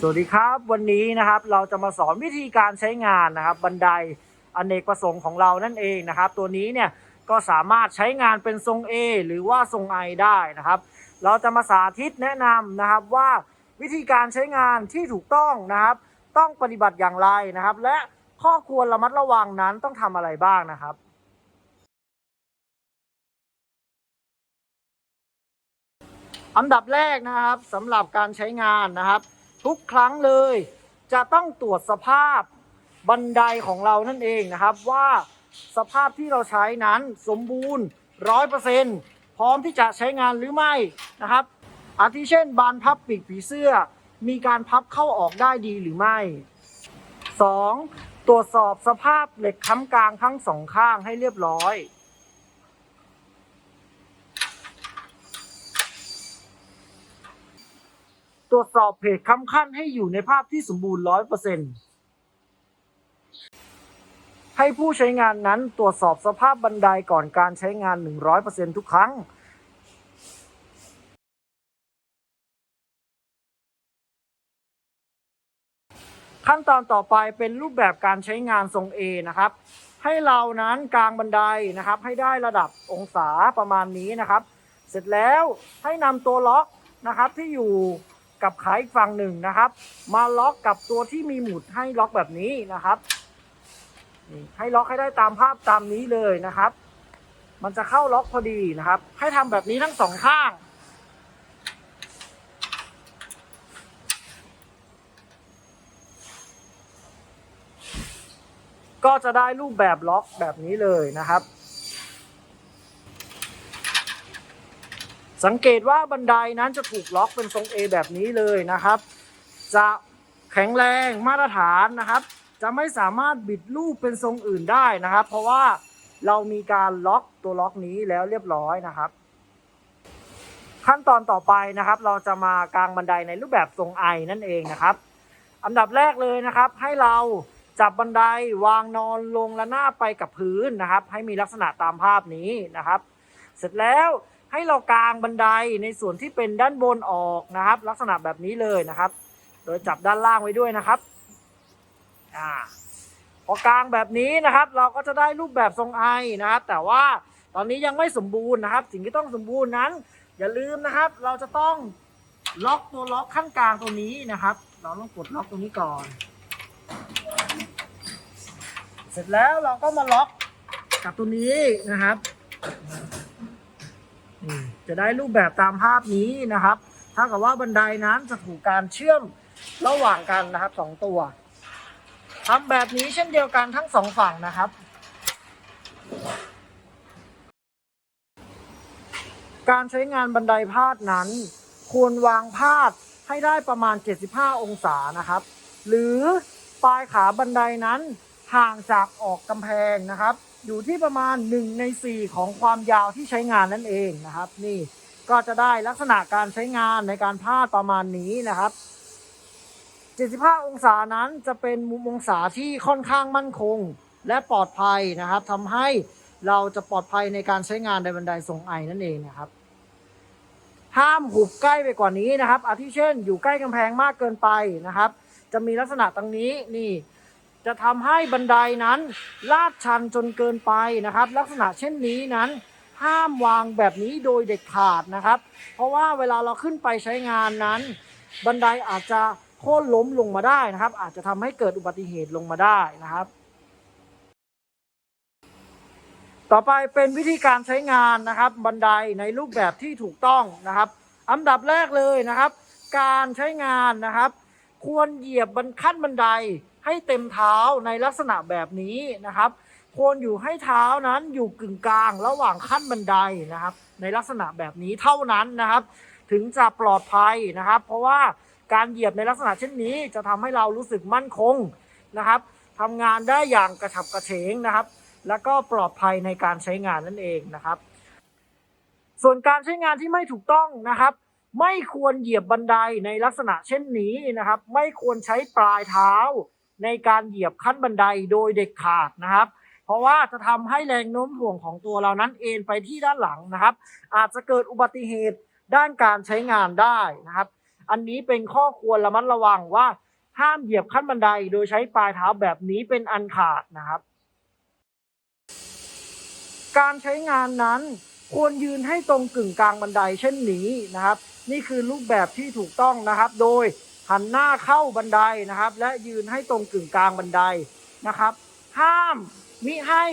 สวัสดีครับวันนี้นะครับเราจะมาสอนวิธีการใช้งานนะครับบันไดอเนกประสงค์ของเรานั่นเองนะครับ ตัวนี้เนี่ยก็สามารถใช้งานเป็นทรง A หรือว่าทรง I ได้นะครับ เราจะมาสาธิตแนะนำนะครับว่าวิธีการใช้งานที่ถูกต้องนะครับ ต้องปฏิบัติอย่างไรนะครับ และข้อควรระมัดระวังนั้นต้องทำอะไรบ้างนะครับอันดับแรกนะครับสำหรับการใช้งานนะครับ ทุกครั้งเลย จะต้องตรวจสภาพบันไดของเรานั่นเองนะครับว่าสภาพที่เราใช้นั้นสมบูรณ์ร้อยเปอร์เซ็นพร้อมที่จะใช้งานหรือไม่นะครับ อาทิเช่น บานพับปีกผีเสื้อ มีการพับเข้าออกได้ดีหรือไม่ 2. ตรวจสอบสภาพเหล็กค้ำกลางทั้งสองข้างให้เรียบร้อย รวจสอบเพจค้ำขั้นให้อยู่ในภาพที่สมบูรณ์ร้อยเปอร์เซ็นให้ผู้ใช้งานนั้นตรวจสอบสภาพบันไดก่อนการใช้งาน 100%ทุกครั้งขั้นตอนต่อไปเป็นรูปแบบการใช้งานทรง A นะครับ ให้เรานั้นกลางบันไดนะครับ ให้ได้ระดับองศาประมาณนี้นะครับ เสร็จแล้วให้นำตัวล็อกนะครับที่อยู่ กับขาอีกฝั่งหนึ่งนะครับ มาล็อกกับตัวที่มีหมุดให้ล็อกแบบนี้นะครับให้ล็อกให้ได้ตามภาพตามนี้เลยนะครับ มันจะเข้าล็อกพอดีนะครับ ให้ทำแบบนี้ทั้งสองข้างก็จะได้รูปแบบล็อกแบบนี้เลยนะครับ สังเกตว่าบันไดนั้นจะถูกล็อกเป็นทรง A แบบนี้เลยนะครับ จะแข็งแรงมาตรฐานนะครับ จะไม่สามารถบิดรูปเป็นทรงอื่นได้นะครับ เพราะว่าเรามีการล็อกตัวล็อกนี้แล้วเรียบร้อยนะครับ ขั้นตอนต่อไปนะครับ เราจะมากางบันไดในรูปแบบทรงไอนั่นเองนะครับ อันดับแรกเลยนะครับ ให้เราจับบันไดวางนอนลงและหน้าไปกับพื้นนะครับ ให้มีลักษณะตามภาพนี้นะครับ เสร็จแล้ว ให้เรากางบันไดในส่วนที่เป็นด้านบนออกนะครับ ลักษณะแบบนี้เลยนะครับ โดยจับด้านล่างไว้ด้วยนะครับอ่าพอกางแบบนี้นะครับ เราก็จะได้รูปแบบทรงไอนะครับ แต่ว่าตอนนี้ยังไม่สมบูรณ์นะครับ สิ่งที่ต้องสมบูรณ์นั้น อย่าลืมนะครับ เราจะต้องล็อกตัวล็อกขั้นกลางตัวนี้นะครับ เราต้องกดล็อกตรงนี้ก่อน เสร็จแล้วเราก็มาล็อกกับตัวนี้นะครับ จะได้รูปแบบตามภาพนี้นะครับถ้ากับว่าบันไดนั้นจะถูกการเชื่อมระหว่างกันนะครับสองตัวทำแบบนี้เช่นเดียวกันทั้งสองฝั่งนะครับ การใช้งานบันไดพาดนั้น ควรวางพาดให้ได้ประมาณ 75 องศานะครับ หรือปลายขาบันไดนั้นห่างจากออกกำแพงนะครับ อยู่ที่ประมาณ 1 ใน 4 ของความยาวที่ใช้งานนั่นเองนะครับ นี่ก็จะได้ลักษณะการใช้งานในการพาดประมาณนี้นะครับ 75 องศานั้นจะเป็นมุมองศาที่ค่อนข้างมั่นคงและปลอดภัยนะครับทำให้เราจะปลอดภัยในการใช้งานในบันไดทรงไอนั่นเองนะครับ ห้ามหุบใกล้ไปกว่านี้นะครับอาทิเช่น อยู่ใกล้กำแพงมากเกินไปนะครับ จะมีลักษณะตรงนี้นี่ จะทำให้บันไดนั้น ลาดชันจนเกินไปนะครับ ลักษณะเช่นนี้นั้น ห้ามวางแบบนี้โดยเด็ดขาดนะครับ เพราะว่าเวลาเราขึ้นไปใช้งานนั้น บันไดอาจจะโค่นล้มลงมาได้นะครับ อาจจะทำให้เกิดอุบัติเหตุลงมาได้นะครับ ต่อไปเป็นวิธีการใช้งานนะครับ บันไดในรูปแบบที่ถูกต้องนะครับ อันดับแรกเลยนะครับ การใช้งานนะครับ ควรเหยียบบนขั้นบันได ให้เต็มเท้าในลักษณะแบบนี้นะครับ ควรอยู่ให้เท้านั้นอยู่กึ่งกลางระหว่างขั้นบันไดนะครับ ในลักษณะแบบนี้เท่านั้นนะครับ ถึงจะปลอดภัยนะครับ เพราะว่าการเหยียบในลักษณะเช่นนี้จะทำให้เรารู้สึกมั่นคงนะครับทำงานได้อย่างกระฉับกระเฉงนะครับ แล้วก็ปลอดภัยในการใช้งานนั่นเองนะครับ ส่วนการใช้งานที่ไม่ถูกต้องนะครับ ไม่ควรเหยียบบันไดในลักษณะเช่นนี้นะครับ ไม่ควรใช้ปลายเท้า ในการเหยียบขั้นบันไดโดยเด็ดขาดนะครับ เพราะว่าจะทำให้แรงโน้มถ่วงของตัวเรานั้นเอ็นไปที่ด้านหลังนะครับ อาจจะเกิดอุบัติเหตุด้านการใช้งานได้นะครับ อันนี้เป็นข้อควรระมัดระวังว่าห้ามเหยียบขั้นบันไดโดยใช้ปลายเท้าแบบนี้เป็นอันขาดนะครับ การใช้งานนั้นควรยืนให้ตรงกึ่งกลางบันไดเช่นนี้นะครับ นี่คือรูปแบบที่ถูกต้องนะครับ โดย หันหน้าเข้าบันไดนะครับ และยืนให้ตรงกึ่งกลางบันไดนะครับ ห้ามมิให้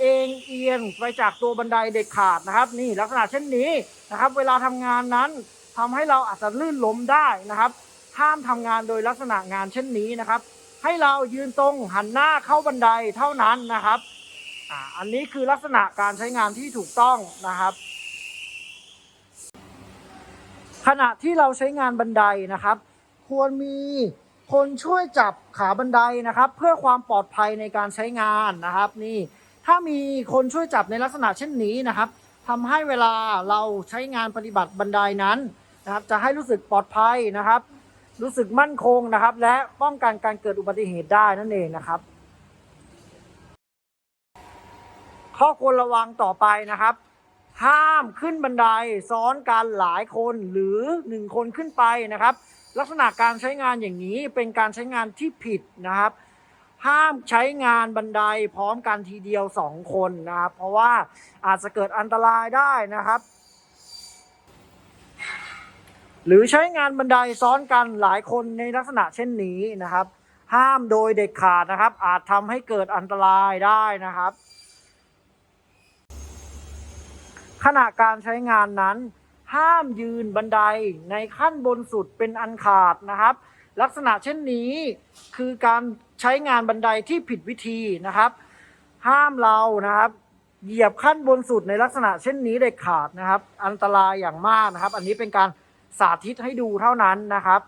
เองเอียงไปจากตัวบันไดเด็ดขาดนะครับ นี่ลักษณะเช่นนี้นะครับ เวลาทำงานนั้นทำให้เราอาจจะลื่นล้มได้นะครับ ห้ามทำงานโดยลักษณะงานเช่นนี้นะครับ ให้เรายืนตรงหันหน้าเข้าบันไดเท่านั้นนะครับอ่าอันนี้คือลักษณะการใช้งานที่ถูกต้องนะครับ ขณะที่เราใช้งานบันไดนะครับ ควรมีคนช่วยจับขาบันไดนะครับ เพื่อความปลอดภัยในการใช้งานนะครับนี่ถ้ามีคนช่วยจับในลักษณะเช่นนี้นะครับทำให้เวลาเราใช้งานปฏิบัติบันไดนั้นนะครับ จะให้รู้สึกปลอดภัยนะครับ รู้สึกมั่นคงนะครับ และป้องกันการเกิดอุบัติเหตุได้นั่นเองนะครับ ข้อควรระวังต่อไปนะครับ ห้ามขึ้นบันไดซ้อนกันหลายคนหรือหนึ่งคนขึ้นไปนะครับ ลักษณะการใช้งานอย่างนี้เป็นการใช้งานที่ผิดนะครับ ห้ามใช้งานบันไดพร้อมกันทีเดียวสองคนนะครับ เพราะว่าอาจจะเกิดอันตรายได้นะครับ หรือใช้งานบันไดซ้อนกันหลายคนในลักษณะเช่นนี้นะครับ ห้ามโดยเด็ดขาดนะครับ อาจทำให้เกิดอันตรายได้นะครับ ขณะการใช้งานนั้น ห้ามยืนบันไดในขั้นบนสุดเป็นอันขาดนะครับ ลักษณะเช่นนี้คือการใช้งานบันไดที่ผิดวิธีนะครับ ห้ามเรานะครับเหยียบขั้นบนสุดในลักษณะเช่นนี้เด็ดขาดนะครับ อันตรายอย่างมากนะครับ อันนี้เป็นการสาธิตให้ดูเท่านั้นนะครับ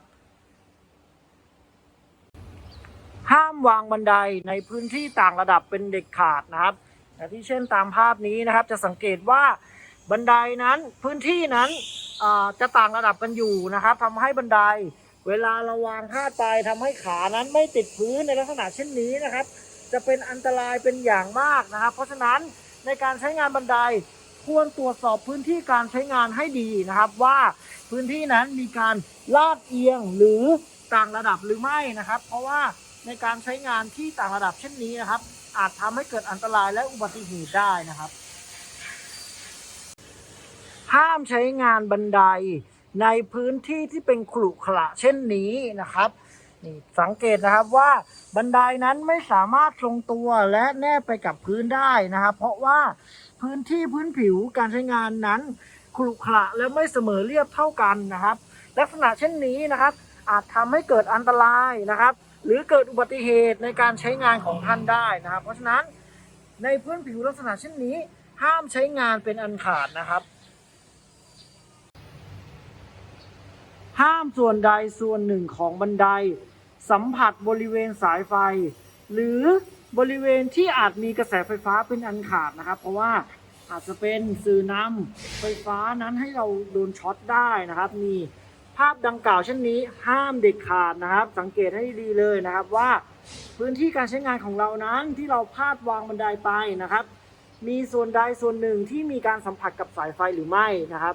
ห้ามวางบันไดในพื้นที่ต่างระดับเป็นเด็ดขาดนะครับแต่ที่เช่นตามภาพนี้นะครับ จะสังเกตว่า บันไดนั้นพื้นที่นั้นจะต่างระดับกันอยู่นะครับทำให้บันไดเวลาเราวางพาดไปทำให้ขานั้นไม่ติดพื้นในลักษณะเช่นนี้นะครับ จะเป็นอันตรายเป็นอย่างมากนะครับ เพราะฉะนั้นในการใช้งานบันไดควรตรวจสอบพื้นที่การใช้งานให้ดีนะครับ ว่าพื้นที่นั้นมีการลาดเอียงหรือต่างระดับหรือไม่นะครับ เพราะว่าในการใช้งานที่ต่างระดับเช่นนี้นะครับ อาจทำให้เกิดอันตรายและอุบัติเหตุได้นะครับ ห้ามใช้งานบันไดในพื้นที่ที่เป็นขรุขระเช่นนี้นะครับนี่สังเกตนะครับว่าบันไดนั้นไม่สามารถทรงตัวและแนบไปกับพื้นได้นะครับ เพราะว่าพื้นที่พื้นผิวการใช้งานนั้นขรุขระและไม่เสมอเรียบเท่ากันนะครับ ลักษณะเช่นนี้นะครับ อาจทำให้เกิดอันตรายนะครับ หรือเกิดอุบัติเหตุในการใช้งานของท่านได้นะครับ เพราะฉะนั้นในพื้นผิวลักษณะเช่นนี้ ห้ามใช้งานเป็นอันขาดนะครับ ห้ามส่วนใดส่วนหนึ่งของบันได สัมผัสบริเวณสายไฟ หรือบริเวณที่อาจมีกระแสไฟฟ้าเป็นอันขาดนะครับ เพราะว่าอาจจะเป็นสื่อนำไฟฟ้านั้นให้เราโดนช็อตได้นะครับมีภาพดังกล่าวเช่นนี้ห้ามเด็ดขาดนะครับ สังเกตให้ดีเลยนะครับว่าพื้นที่การใช้งานของเรานั้นที่เราพาดวางบันไดไปนะครับ มีส่วนใดส่วนหนึ่งที่มีการสัมผัสกับสายไฟหรือไม่นะครับ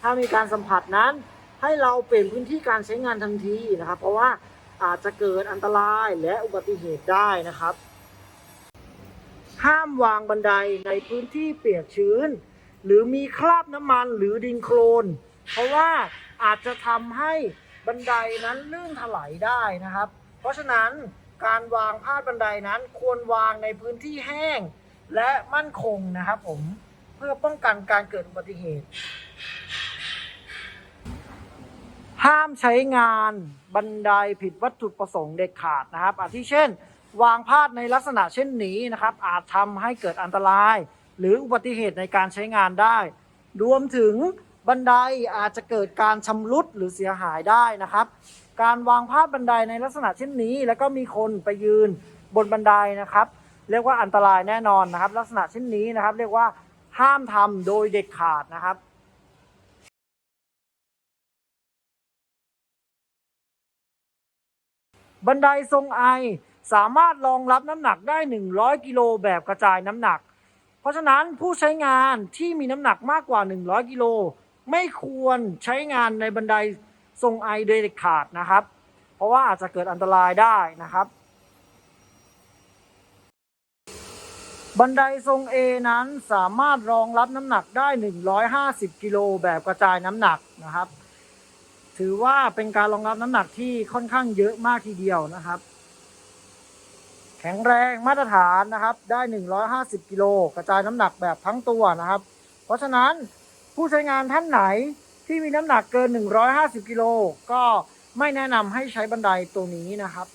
ถ้ามีการสัมผัสนั้น ให้เราเปลี่ยนพื้นที่การใช้งานทันทีนะครับ เพราะว่าอาจจะเกิดอันตรายและอุบัติเหตุได้นะครับ ห้ามวางบันไดในพื้นที่เปียกชื้น หรือมีคราบน้ำมันหรือดินโคลน เพราะว่าอาจจะทำให้บันไดนั้นลื่นถลายได้นะครับ เพราะฉะนั้นการวางพาดบันไดนั้นควรวางในพื้นที่แห้ง และมั่นคงนะครับผมเพื่อป้องกันการเกิดอุบัติเหตุ ห้ามใช้งานบันไดผิดวัตถุประสงค์เด็ดขาดนะครับอาทิเช่น วางพาดในลักษณะเช่นนี้นะครับ อาจทำให้เกิดอันตราย หรืออุบัติเหตุในการใช้งานได้ รวมถึงบันไดอาจจะเกิดการชำรุดหรือเสียหายได้นะครับ การวางพาดบันไดในลักษณะเช่นนี้ แล้วก็มีคนไปยืนบนบันไดนะครับ เรียกว่าอันตรายแน่นอนนะครับ ลักษณะเช่นนี้นะครับ เรียกว่าห้ามทำโดยเด็ดขาดนะครับ บันไดทรงไอสามารถรองรับน้ำหนักได้ 100 กิโลแบบกระจายน้ำหนัก เพราะฉะนั้นผู้ใช้งานที่มีน้ำหนักมากกว่า 100 กิโลไม่ควรใช้งานในบันไดทรงไอโดยเด็ดขาดนะครับ เพราะว่าอาจจะเกิดอันตรายได้นะครับ บันไดทรง A นั้นสามารถรองรับน้ำหนักได้ 150 กิโลแบบกระจายน้ำหนักนะครับ ถือว่าเป็นการรองรับน้ำหนักที่ค่อนข้างเยอะมากทีเดียวนะครับ แข็งแรงมาตรฐานนะครับ ได้ 150 กิโลกระจายน้ำหนักแบบทั้งตัวนะครับ เพราะฉะนั้นผู้ใช้งานท่านไหนที่มีน้ำหนักเกิน 150 กิโลก็ไม่แนะนำให้ใช้บันไดตัวนี้นะครับ